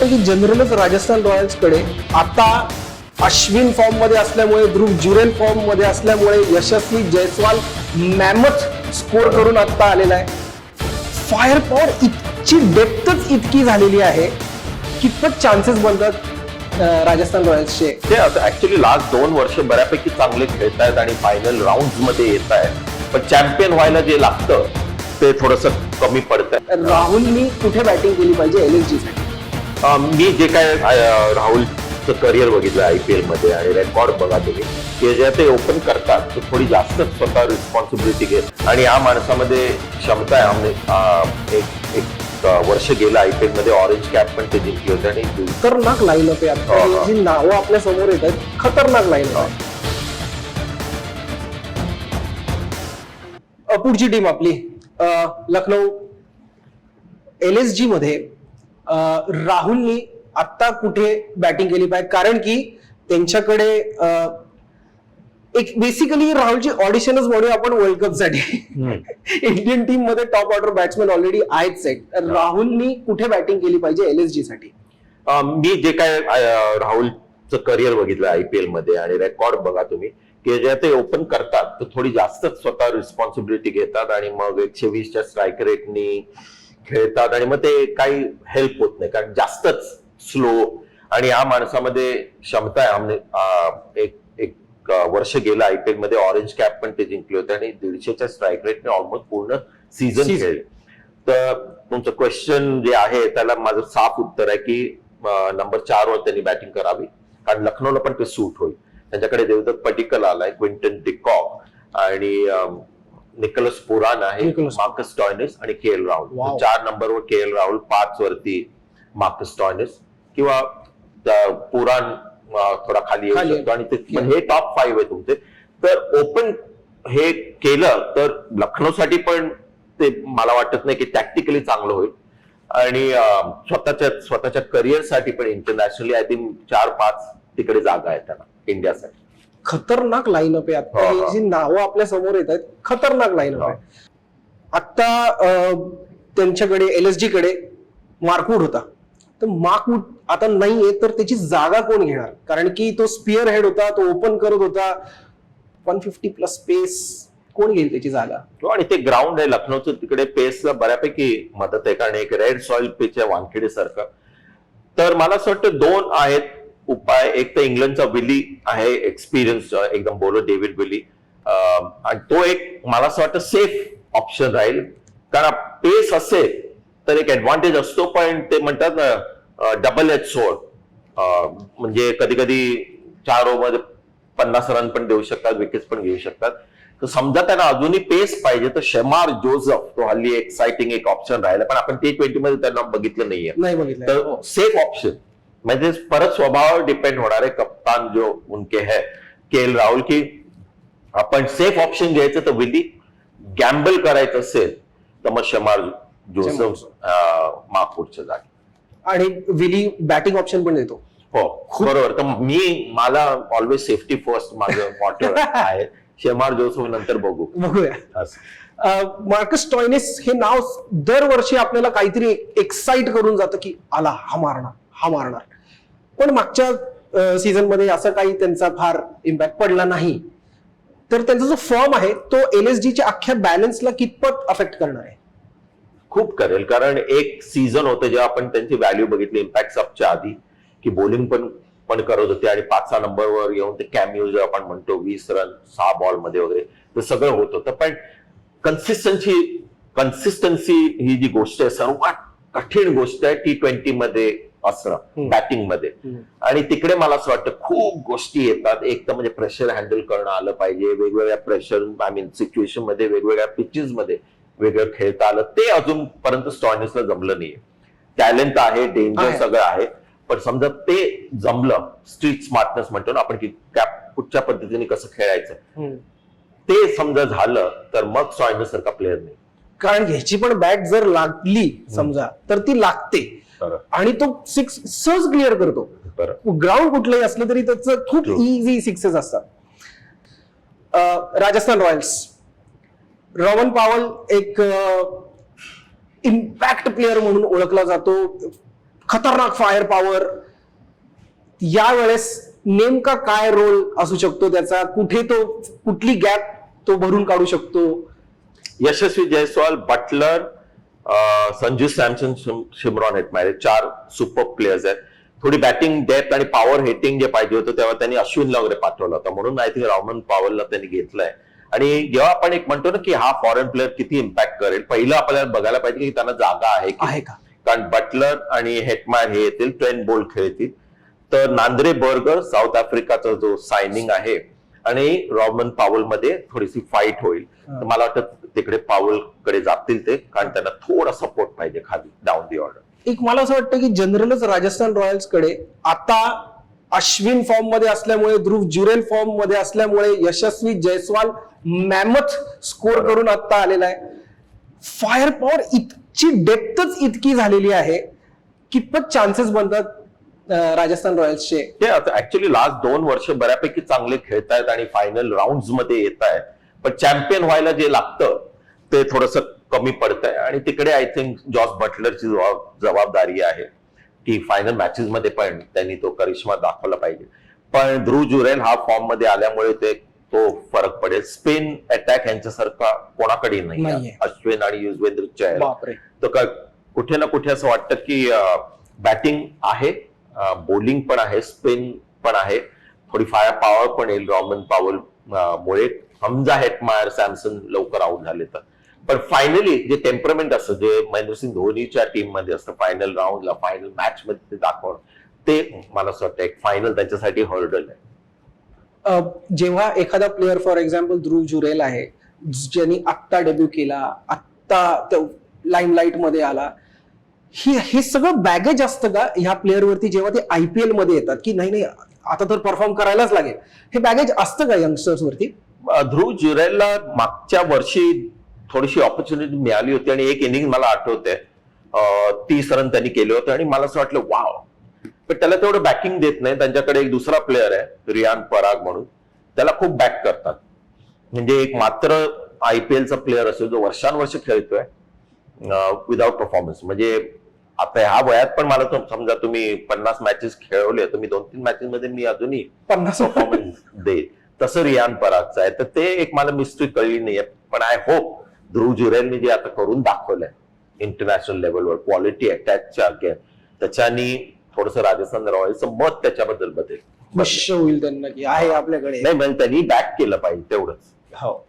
वाटतं की जनरलच राजस्थान रॉयल्सकडे आता अश्विन फॉर्ममध्ये असल्यामुळे ध्रुव जुरेल फॉर्ममध्ये असल्यामुळे यशस्वी जयस्वाल मॅमथ स्कोर करून आता आलेला आहे. फायर पॉवर इतकी डेप्थच इतकी झालेली आहे कितपत चान्सेस बनतात राजस्थान रॉयल्सचे. ते ऍक्च्युली लास्ट दोन वर्ष बऱ्यापैकी चांगले खेळत आहेत आणि फायनल राऊंडमध्ये येत आहेत. पण चॅम्पियन व्हायला जे लागतं ते थोडस कमी पडतंय. राहुलनी कुठे बॅटिंग केली पाहिजे? एल एस जी साठी. अं, मी जे काय राहुलचं करिअर बघितलं आय पी एलमध्ये आणि रेकॉर्ड बघा तुम्ही की जे ते ओपन करतात तर थोडी जास्तच स्वतः रिस्पॉन्सिबिलिटी घेत आणि या माणसामध्ये क्षमता आहे एक एक वर्ष गेलं आय पी एलमध्ये ऑरेंज कॅप पण ते जिंकली होती आणि खतरनाक लाईन अप आहे हा, आता हा. जी नावं आपल्यासमोर येत आहेत खतरनाक लाईन हा. आहे पुढची टीम आपली लखनौ एल एस जी मध्ये राहुलनी आत्ता कुठे बॅटिंग केली पाहिजे? कारण की त्यांच्याकडे एक बेसिकली राहुलची ऑडिशनच म्हणूया आपण वर्ल्ड कपसाठी. इंडियन टीममध्ये टॉप ऑर्डर बॅट्समॅन ऑलरेडी आहेत सेट राहुलनी कुठे बॅटिंग केली पाहिजे एल एस जी साठी? मी जे काय राहुलचं करिअर बघितलं आय पी एलमध्ये आणि रेकॉर्ड बघा तुम्ही की जे ते ओपन करतात तर थोडी जास्तच स्वतः रिस्पॉन्सिबिलिटी घेतात आणि मग एकशे वीसच्या स्ट्राईक रेटनी खेळतात आणि मग ते काही हेल्प होत नाही. कारण जास्तच स्लो आणि या माणसामध्ये क्षमता आहे. एक एक वर्ष गेलं आय पी एलमध्ये ऑरेंज कॅप पण ते जिंकले होते आणि दीडशेच्या स्ट्राईक रेटने ऑलमोस्ट पूर्ण सीझन. खेळले. तर तुमचं क्वेश्चन जे आहे त्याला माझं साफ उत्तर आहे की नंबर चार वर त्यांनी बॅटिंग करावी. कारण लखनौला पण ते सूट होईल. त्यांच्याकडे देवदत्त पडिकल आलाय क्विंटन डिकॉक आणि निकोलस पुरान आहे. मार्कस टॉयनेस आणि के एल राहुल. चार नंबरवर के एल राहुल पाच वरती मार्कस टॉयनेस. किंवा पुराण थोडा खाली येऊ शकतो. आणि ते हे टॉप फाईव्ह आहे तुमचे. तर ओपन हे केलं तर लखनौसाठी पण ते मला वाटत नाही की टॅक्टिकली चांगलं होईल. आणि स्वतःच्या स्वतःच्या करिअरसाठी पण इंटरनॅशनली आय थिंक चार पाच तिकडे जागा आहे त्यांना इंडियासाठी खतरनाक लाईन अप आहे. आता हा. जी नावं आपल्यासमोर येत आहेत खतरनाक लाईन अप हा. आहे आता त्यांच्याकडे एल एस जी कडे मार्कवूड होता. तर मार्कवूड आता नाहीये तर त्याची जागा कोण घेणार? कारण की तो स्पिअर हेड होता तो ओपन करत होता. वन फिफ्टी प्लस स्पेस कोण घेईल त्याची जागा? हो, आणि ते ग्राउंड आहे लखनौचं तिकडे पेसला बऱ्यापैकी मदत आहे कारण एक रेड सॉइल पिच आहे वानखेडे सारखं. तर मला असं वाटतं दोन आहेत. उपाय एक तर इंग्लंडचा विली आहे एक्सपिरियन्स एकदम बोलो डेव्हिड विली आणि तो एक मला असं वाटतं सेफ ऑप्शन राहील. कारण पेस असेल तर एक ऍडव्हान्टेज असतो पण ते म्हणतात ना डबल एच सोड म्हणजे कधी कधी चार ओव्हर पन्नास रन पण देऊ शकतात विकेट पण घेऊ शकतात. तर समजा त्यांना अजूनही पेस पाहिजे तर शेमार जोझफ तो हल्ली एक्साइटिंग एक ऑप्शन राहिला. पण आपण टी ट्वेंटी मध्ये त्यांना बघितलं नाहीये. नाही बघितलं तर सेफ ऑप्शन म्हणजे परत स्वभावावर डिपेंड होणार आहे. कप्तान जो उनके है. के एल राहुल की आपण सेफ ऑप्शन घ्यायचं तर विधी गॅम्बल करायचं असेल तर मग शमार जोसेफ मागपुढच्या जागी. आणि विली बॅटिंग ऑप्शन पण देतो. हो बरोबर. तर मी मला ऑलवेज सेफ्टी फर्स्ट माझं मॉटर आहे. शेमार जोसेफ नंतर बघू. बघूया. मार्कस टॉयनेस हे नाव दरवर्षी आपल्याला काहीतरी एक्साइट करून जातं की आला हा मारणार हा मारणार पण मागच्या सीझनमध्ये असं काही त्यांचा फार इम्पॅक्ट पडला नाही. तर त्यांचा जो फॉर्म आहे तो एल एस च्या अख्ख्या बॅलन्सला कितपत अफेक्ट करणार आहे? खूप करेल. कारण एक सीझन होतं जेव्हा आपण त्यांची व्हॅल्यू बघितली इम्पॅक्ट सबच्या आधी की बॉलिंग पण पण करत होते आणि पाच सहा नंबरवर येऊन ते कॅम्यू जे आपण म्हणतो वीस रन सहा बॉलमध्ये वगैरे ते सगळं होत होतं. पण कन्सिस्टन्सी कन्सिस्टन्सी ही जी गोष्ट आहे सर्वात कठीण गोष्ट आहे टी ट्वेंटीमध्ये असणं. बॅटिंगमध्ये आणि तिकडे मला असं वाटतं खूप गोष्टी येतात. एक तर म्हणजे प्रेशर हँडल करणं आलं पाहिजे. वेगवेगळ्या प्रेशर आय मीन सिच्युएशनमध्ये वेगवेगळ्या पिचेस मध्ये वेगळं खेळता आलं. ते अजूनपर्यंत स्टॉइनिसला जमलं नाहीये. टॅलेंट आहे डेंजर. सगळं आहे. पण समजा ते जमलं स्ट्रीट स्मार्टनेस म्हणतो ना आपण की त्या कुठच्या पद्धतीने कसं खेळायचं. ते समजा झालं तर मग स्टॉइनिस सारखा प्लेअर नाही. कारण ह्याची पण बॅट जर लागली समजा तर ती लागते. आणि तो सिक्स सहज क्लिअर करतो. ग्राउंड कुठलंही असलं तरी त्याचं खूप. इझी सिक्सेस असतात. राजस्थान रॉयल्स. रॉवन पावल एक इम्पॅक्ट प्लेअर म्हणून ओळखला जातो. खतरनाक फायर पॉवर यावेळेस नेमका काय रोल असू शकतो त्याचा? कुठे तो कुठली गॅप तो भरून काढू शकतो? यशस्वी जयस्वाल बटलर संजू सॅमसन शिम- शिमरॉन हेटमायर हे चार सुपर प्लेयर्स आहेत. थोडी बॅटिंग डेप्थ आणि पॉवर हिटिंग जे पाहिजे होतं तेव्हा त्यांनी अश्विनला वगैरे पाठवलं होतं. म्हणून आय थिंक रॉमन पॉवलला त्यांनी घेतलंय. आणि जेव्हा आपण एक म्हणतो ना की हा फॉरेन प्लेअर किती इम्पॅक्ट करेल पहिलं आपल्याला बघायला पाहिजे की त्यांना जागा आहे की आहे का? कारण बटलर आणि हेटमायर हे येतील ट्रेन बोल्ड खेळतील. तर नांद्रे बर्गर साऊथ आफ्रिकाचा जो सायनिंग आहे आणि रॉमन पावलमध्ये थोडीशी फाईट होईल. तर मला वाटतं तिकडे पावलकडे जातील ते कारण त्यांना थोडा सपोर्ट पाहिजे खाली डाऊन दी ऑर्डर एक मला असं वाटतं की जनरलच राजस्थान रॉयल्सकडे आता अश्विन फॉर्ममध्ये असल्यामुळे ध्रुव जुरेल फॉर्ममध्ये असल्यामुळे यशस्वी जयस्वाल मॅमथ स्कोर करून आता आलेला आहे. फायर पॉवर इतकी डेप्थच इतकी झालेली आहे कितपत चान्सेस बनतात राजस्थान रॉयल्सचे ते आता ऍक्च्युली लास्ट दोन वर्ष बऱ्यापैकी चांगले खेळतायत आणि फायनल राऊंडमध्ये येत आहेत पण चॅम्पियन व्हायला जे लागतं ते थोडस कमी पडतंय. आणि तिकडे आय थिंक जॉर्ज बटलरची जबाब- जबाबदारी आहे की फायनल मॅचेस मध्ये पण त्यांनी तो करिश्मा दाखवला पाहिजे. पण ध्रुव जुरेल हा फॉर्ममध्ये आल्यामुळे ते तो फरक पडेल. स्पेन अटॅक यांच्यासारखा कोणाकडे नाही. अश्विन आणि युजवेंद्र चहल तर का कुठे ना कुठे असं वाटतं की बॅटिंग आहे बॉलिंग पण आहे स्पिन पण आहे. थोडी फायर पॉवर पण येईल. रॉमन पावल अं, मुळे. समजा हेटमायर सॅमसन लवकर आउट झाले तर. पण फायनली जे टेम्परमेंट असतं जे महेंद्रसिंग धोनीच्या टीममध्ये असतं फायनल राऊंडला फायनल मॅच मध्ये ते दाखवणं ते मला असं वाटतं एक फायनल त्यांच्यासाठी हर्डल आहे. जेव्हा एखादा player for example Dhruv Jurel आहे ज्यांनी आत्ता डेब्यू केला आत्ता लाईमलाईटमध्ये आला ही हे सगळं बॅगेज असतं का ह्या प्लेअरवरती जेव्हा ते आयपीएलमध्ये येतात की नाही नाही आता तर परफॉर्म करायलाच लागेल हे बॅगेज असतं का यंगस्टर्स वरती? ध्रुव जुरेलला मागच्या वर्षी थोडीशी ऑपॉर्च्युनिटी मिळाली होती आणि एक इनिंग मला आठवते तीस रन त्यांनी केले होते आणि मला असं वाटलं वाव. पण त्याला तेवढं बॅकिंग देत नाही. त्यांच्याकडे एक दुसरा प्लेअर आहे रियान पराग म्हणून. त्याला खूप बॅक करतात. म्हणजे एक मात्र आयपीएलचा प्लेअर असेल जो वर्षानुवर्ष खेळतोय विदाउट परफॉर्मन्स म्हणजे आता ह्या वयात पण मला समजा तुम्ही पन्नास मॅचेस खेळवले तर मी दोन तीन मॅचेस मध्ये मी अजूनही पन्नास परफॉर्मन्स देईल. तसं रियान परागचं आहे. तर ते एक मला मिस्ट्री कळली नाहीये. पण आय होप ध्रुव जुरेलने जे आता करून दाखवलंय इंटरनॅशनल लेवलवर क्वालिटी अटॅचच्या गेम त्याच्यानी थोडस राजस्थान रॉयल्सचं मत त्याच्याबद्दल बदलेल मश होईल त्यांना की आहे आपल्याकडे. नाही म्हणजे त्यांनी बॅक केलं पाहिजे तेवढंच. हो.